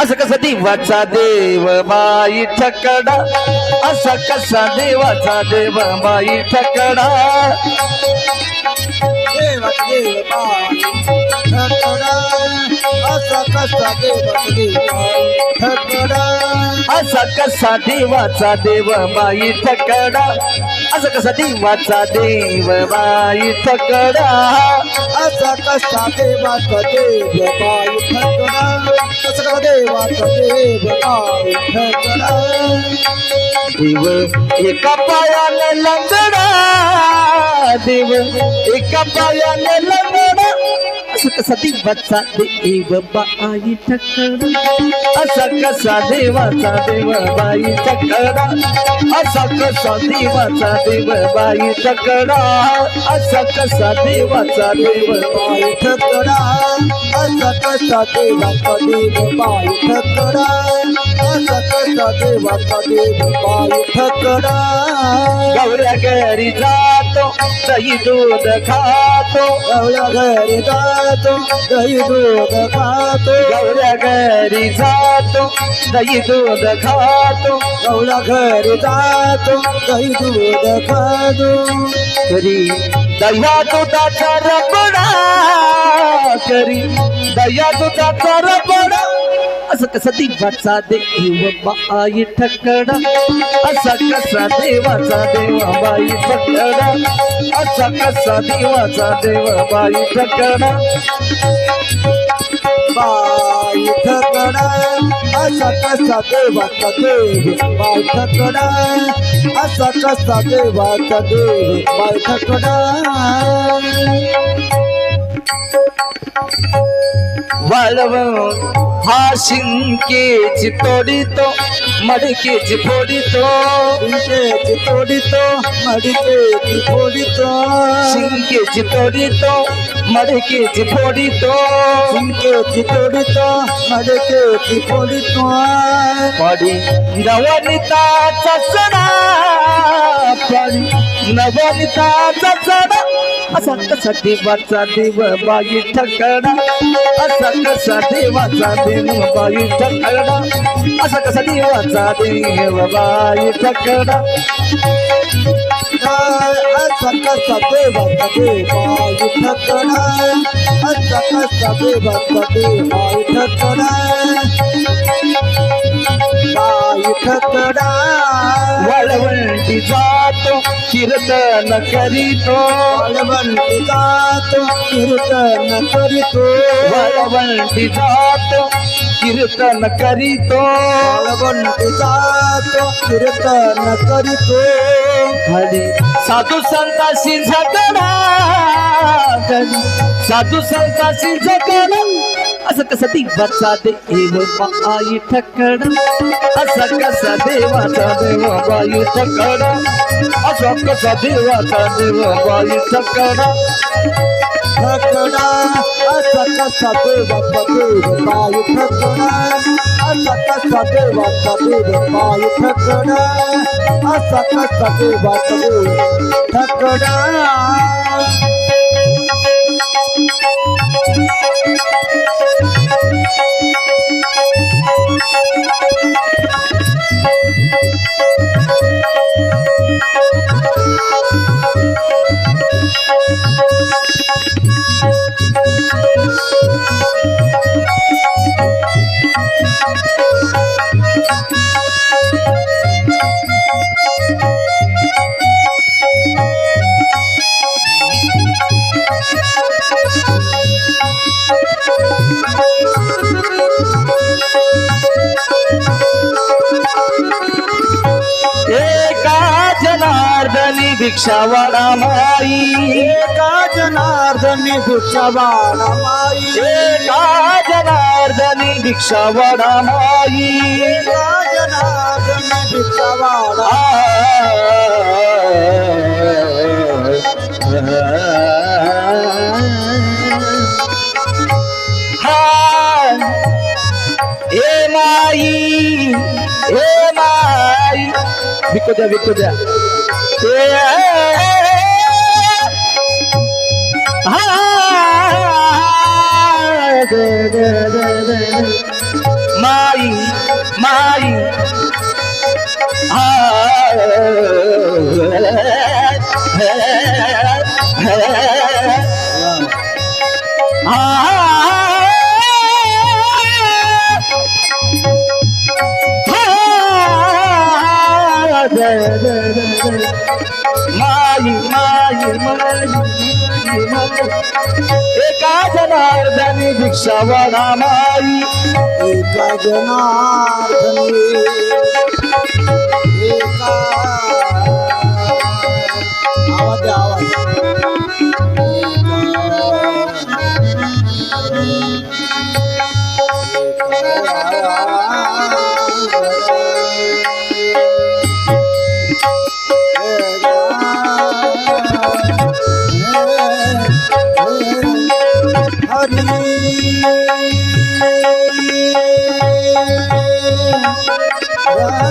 असं कसं देवाचा देव बाई ठकडा असा कसा देवाचा देव बाई ठकडा देवा देवा ठकडा असा कसा देवा देवा ठकडा असा कसा देवाचा देव बाई ठकडा असं कसा देवाचा देव बाई ठकडा असा कसा देवाचा देव बाई ठकडा देवाचा देव बाई देव एका पायाने लंगडा देव एका पायाने लंगडा. असं कसा देवाचा देव बाई ठकडा असा कसा देवाचा देव बाई ठकडा असा कसा देवाचा देव बाई ठकडा असा कसा देवाचा देव बाई बाई ठकडा असा कसा देवाचा देव बाई ठकडा असा कसा देवाचा देव बाई ठकडा गौऱ्या घरी जातो दही दूध खातो एवढ्या घरी जातो दही दूध खातो गौऱ्या घरी जातो दही दूध खातो एवढ्या घरी जातो दही दूध खातो करी दह्या दुधाचा रबडा करी दह्या दुधाचा रबडा असं कसा देवाचा देव? बाई ठकडा. असा कसा देवाचा देव? बाई ठकडा. असा कसा देवाचा देव? बाई ठकडा. बाई ठकडा. असा कसा देवाचा देव? बाई ठकडा. असा कसा देवाचा देव? बाई ठकडा. వలవం హాసింకేచి తొడితో మడికేచి పొడితో ఇంకేచి తొడితో మడికేచి పొడితో సింకేచి తొడితో మడికేచి పొడితో సింకేచి తొడితో మడికేచి పొడితో పడి నవనిత చసనా పడి नवनिताचा चढा असा कसा देवाचा देव बाई ठकडा असा कसा देवाचा देव बाई ठकडा असा कसा देवाचा देव बाई ठकडा असा कसा देवाचा देव बाई ठकडा असा कसा देवाचा देव बाई ठकडा वळवंटी जातो कीर्तन करीतो. वळवंटी जातो कीर्तन करीतो. वळवंटी जातो कीर्तन करीतो. वळवंटी जातो कीर्तन करीतो. हरी साधू संताशी झगडा साधू संताशी झगडा असं कसं देवाचा देव बाई ठकडा असा कसा देवाचा देव बाई ठकडा असा कसा देवाचा देव बाई ठकडा ठकडा असा कसा देवाचा देव बाई ठकडा असा कसा देवाचा देव बाई ठकडा असा कसा देवाचा देव ठकडा जनार्दनी भिक्षावाडा माई. एका जनार्दनी भिक्षावाडा माई. एका जनार्दनी भिक्षावाडा माई. एका जनार्दनी भिक्षावाडा ভিক্ষু দেয়া ভিক্ষু দেয়া মাই মাই। আ एका जनार्दनी भिक्षावडा माई. एका जनार्दनी एका आवाज आवाज आवाज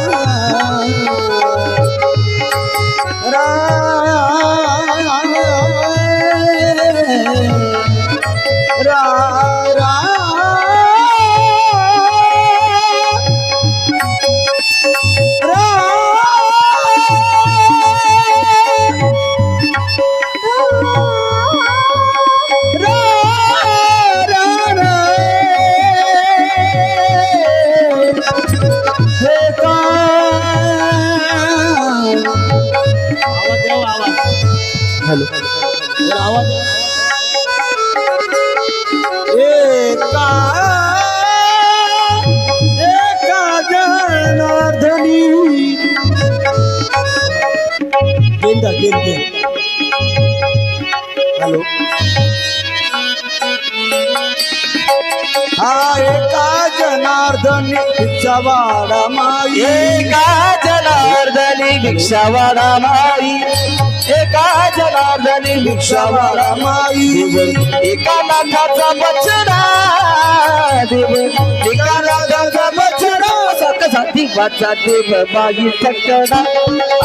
आवाज एका एका जनार्दनी गेंद गेंद हॅलो हा एका जनार्दनी भिक्षावाडा माई. एका जनार्दनी भिक्षावाडा माई. एका जनार्दनी भिक्षावाला माई. एका लाखाचा बचडा देव. एका लाखाचा बचडा असा कसा वाचा देव बाई ठकडा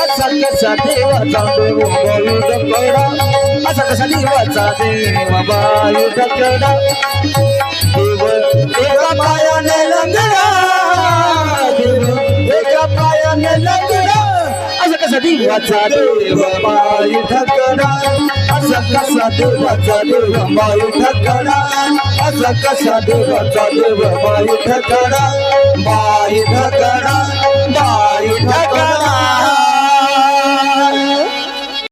असा कसा देवाचा देव बाई ठकडा असा कसा देवाचा देव बाई ठकडा देव एका पायाने लंगडा देव. एका पायाने लंगडा. असं कसा देवाचा देव बाई ठकडा असा कसा देवाचा देव माई ठकडा असा कसा देवाचा देव माई ठकडा माई ठकडा माई ठकडा